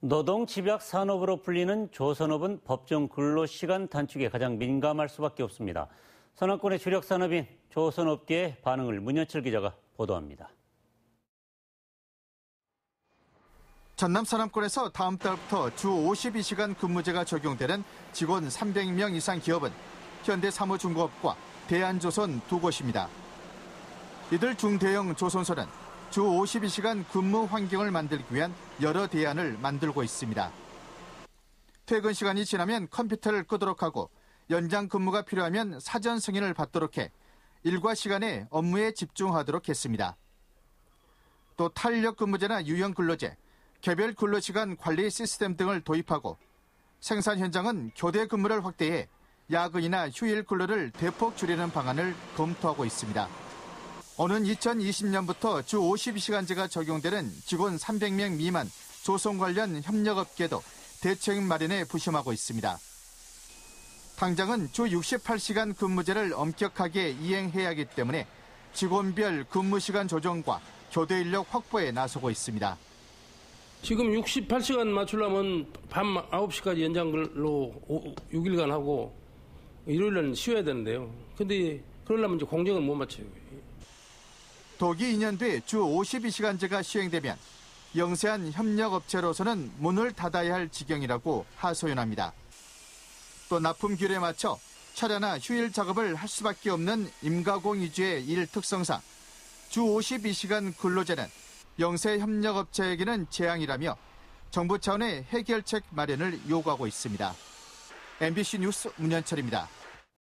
노동 집약 산업으로 불리는 조선업은 법정 근로 시간 단축에 가장 민감할 수밖에 없습니다. 선악권의 주력 산업인 조선업계의 반응을 문현철 기자가 보도합니다. 전남 산업권에서 다음 달부터 주 52시간 근무제가 적용되는 직원 300명 이상 기업은 현대사무중공업과 대한조선 두 곳입니다. 이들 중대형 조선소는 주 52시간 근무 환경을 만들기 위한 여러 대안을 만들고 있습니다. 퇴근 시간이 지나면 컴퓨터를 끄도록 하고 연장 근무가 필요하면 사전 승인을 받도록 해 일과 시간에 업무에 집중하도록 했습니다. 또 탄력 근무제나 유형 근로제, 개별 근로시간 관리 시스템 등을 도입하고 생산 현장은 교대 근무를 확대해 야근이나 휴일 근로를 대폭 줄이는 방안을 검토하고 있습니다. 오는 2020년부터 주 52시간제가 적용되는 직원 300명 미만 조성 관련 협력업계도 대책 마련에 부심하고 있습니다. 당장은 주 68시간 근무제를 엄격하게 이행해야 하기 때문에 직원별 근무시간 조정과 교대 인력 확보에 나서고 있습니다. 지금 68시간 맞추려면 밤 9시까지 연장근로 6일간 하고 일요일은 쉬어야 되는데요. 근데 그러려면 이제 공정을 못 맞춰요. 독이 2년 뒤 주 52시간제가 시행되면 영세한 협력업체로서는 문을 닫아야 할 지경이라고 하소연합니다. 또 납품 규례에 맞춰 철야나 휴일 작업을 할 수밖에 없는 임가공 위주의 일 특성상 주 52시간 근로제는 영세 협력업체에게는 재앙이라며 정부 차원의 해결책 마련을 요구하고 있습니다. MBC 뉴스 문현철입니다.